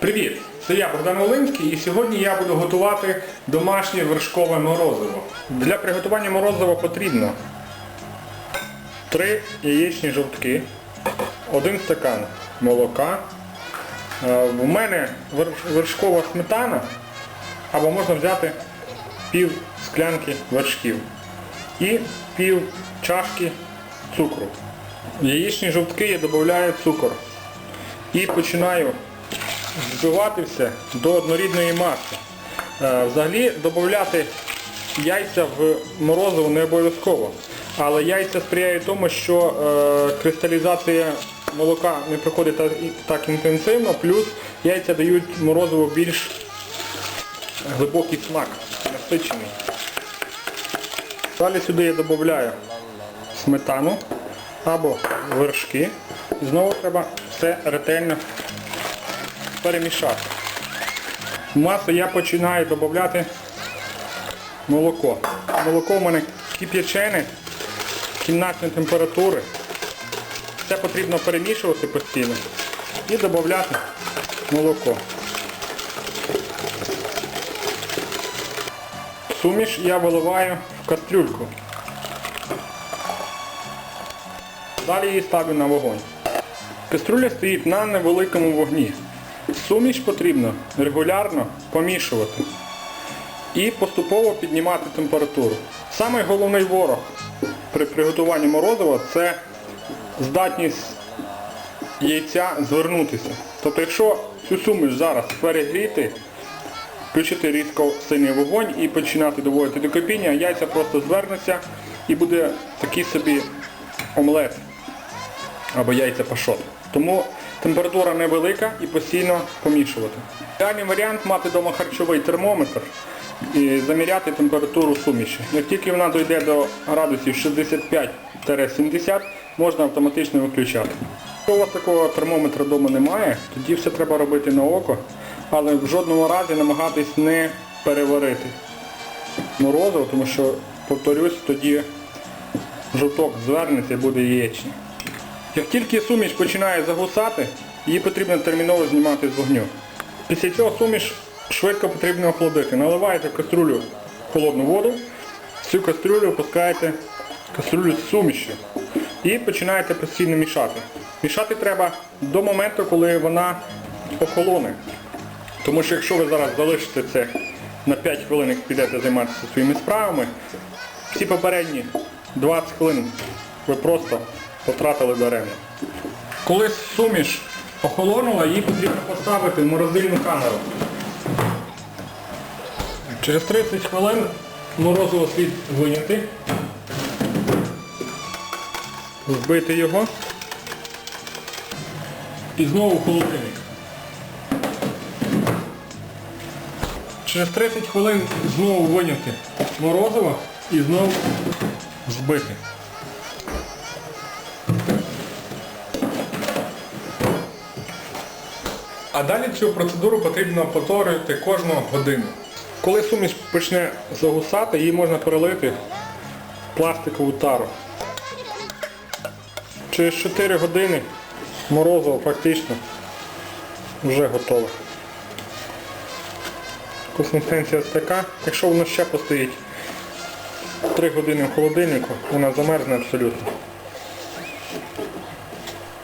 Привіт! Це я Богдан Волинський і сьогодні я буду готувати домашнє вершкове морозиво. Для приготування морозива потрібно 3 яєчні жовтки, 1 стакан молока. Е, У мене вершкова сметана, або можна взяти пів склянки вершків і пів чашки цукру. В яєчні жовтки я додаю цукор і починаю збивати все до однорідної маси. Е, Взагалі додати яйця в морозиво не обов'язково. Але яйця сприяють тому, що е, кристалізація молока не проходить так, інтенсивно, плюс яйця дають морозиво більш глибокий смак, насичений. Далі сюди я додаю сметану або вершки. Знову треба все ретельно перемішати. В масу я починаю додати молоко. Молоко в мене кип'ячене, кімнатної температури. Це потрібно перемішувати постійно і додати молоко. Суміш я виливаю в кастрюльку. Далі її ставлю на вогонь. Каструля стоїть на невеликому вогні. Суміш потрібно регулярно помішувати і поступово піднімати температуру. Самий головний ворог при приготуванні морозива це здатність яйця звернутися. Тобто якщо цю суміш зараз перегріти, включити різко сильний вогонь і починати доводити до кипіння, яйця просто звернуться і буде такий собі омлет або яйця пашот. Тому температура невелика і постійно помішувати. Ідеальний варіант мати вдома харчовий термометр і заміряти температуру суміші. Як тільки вона дійде до градусів 65-70, можна автоматично виключати. Якщо у вас такого термометра вдома немає, тоді все треба робити на око, але в жодному разі намагатись не переварити морозиво, тому що, повторюсь, тоді жовток звернеться і буде яєчний. Як тільки суміш починає загусати, її потрібно терміново знімати з вогню. Після цього суміш швидко потрібно охолодити. Наливаєте в каструлю холодну воду, цю каструлю опускаєте каструлю з сумішю і починаєте постійно мішати. Мішати треба до моменту, коли вона охолоне. Тому що якщо ви зараз залишите це на 5 хвилин, як підете займатися своїми справами, всі попередні 20 хвилин ви просто потратили даремно. Коли суміш охолонула, її потрібно поставити в морозильну камеру. Через 30 хвилин морозиво слід виняти, збити його і знову в холодильник. Через 30 хвилин знову виняти морозиво і знову збити. А далі цю процедуру потрібно повторювати кожну годину. Коли суміш почне загусати, її можна перелити в пластикову тару. Через 4 години морозиво практично вже готове. Консистенція така. Якщо воно ще постоїть 3 години в холодильнику, вона замерзне абсолютно.